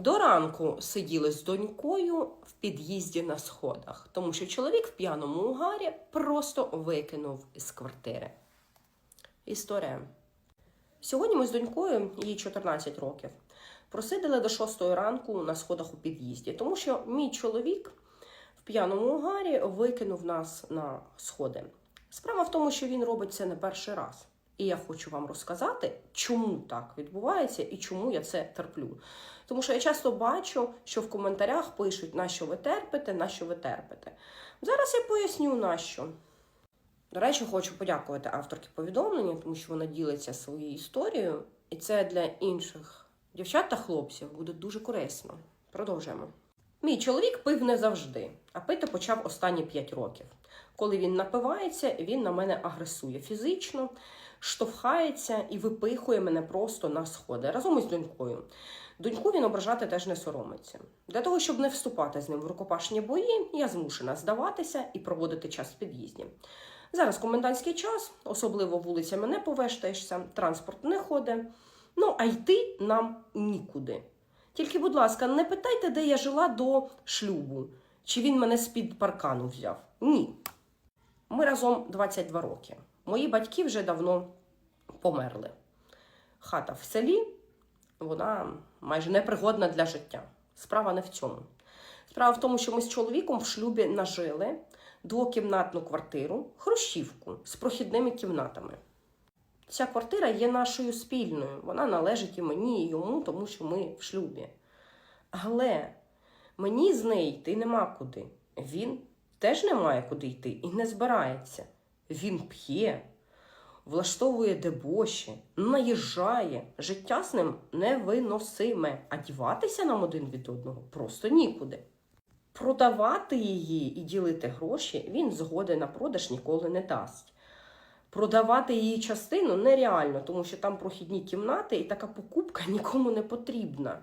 До ранку сиділи з донькою в під'їзді на сходах, тому що чоловік в п'яному угарі просто викинув із квартири. Історія. Сьогодні ми з донькою, їй 14 років, просидили до 6 ранку на сходах у під'їзді, тому що мій чоловік в п'яному угарі викинув нас на сходи. Справа в тому, що він робить це не перший раз. І я хочу вам розказати, чому так відбувається і чому я це терплю. Тому що я часто бачу, що в коментарях пишуть, на що ви терпите, на що ви терпите. Зараз я поясню на що. До речі, хочу подякувати авторці повідомлення, тому що вона ділиться своєю історією, і це для інших дівчат та хлопців буде дуже корисно. Продовжуємо. Мій чоловік пив не завжди, а пити почав останні 5 років. Коли він напивається, він на мене агресує фізично, штовхається і випихує мене просто на сходи разом із донькою. Доньку він ображати теж не соромиться. Для того, щоб не вступати з ним в рукопашні бої, я змушена здаватися і проводити час в під'їзді. Зараз комендантський час, особливо вулицями не повештаєшся, транспорт не ходить. Ну, а йти нам нікуди. Тільки, будь ласка, не питайте, де я жила до шлюбу, чи він мене з-під паркану взяв. Ні. Ми разом 22 роки. Мої батьки вже давно померли. Хата в селі, вона майже непригодна для життя. Справа не в цьому. Справа в тому, що ми з чоловіком в шлюбі нажили двокімнатну квартиру, хрущівку з прохідними кімнатами. Ця квартира є нашою спільною. Вона належить і мені, і йому, тому що ми в шлюбі. Але мені з неї йти нема куди. Він теж не має куди йти і не збирається. Він п'є, влаштовує дебоші, наїжджає. Життя з ним невиносиме, а діватися нам один від одного просто нікуди. Продавати її і ділити гроші він згоди на продаж ніколи не дасть. Продавати її частину нереально, тому що там прохідні кімнати і така покупка нікому не потрібна.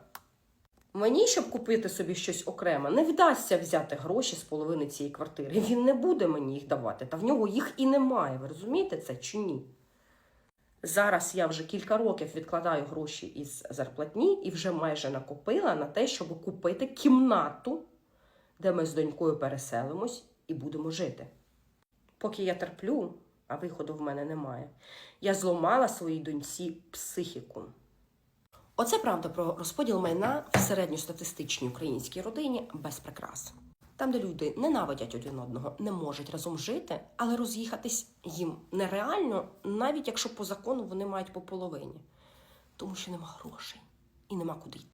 Мені, щоб купити собі щось окремо, не вдасться взяти гроші з половини цієї квартири. Він не буде мені їх давати, та в нього їх і немає. Ви розумієте це чи ні? Зараз я вже кілька років відкладаю гроші із зарплатні і вже майже накопила на те, щоб купити кімнату, де ми з донькою переселимось і будемо жити. Поки я терплю, а виходу в мене немає, я зламала своїй доньці психіку. Оце правда про розподіл майна в середньостатистичній українській родині без прикрас. Там, де люди ненавидять один одного, не можуть разом жити, але роз'їхатись їм нереально, навіть якщо по закону вони мають по половині, тому що нема грошей і нема куди йти.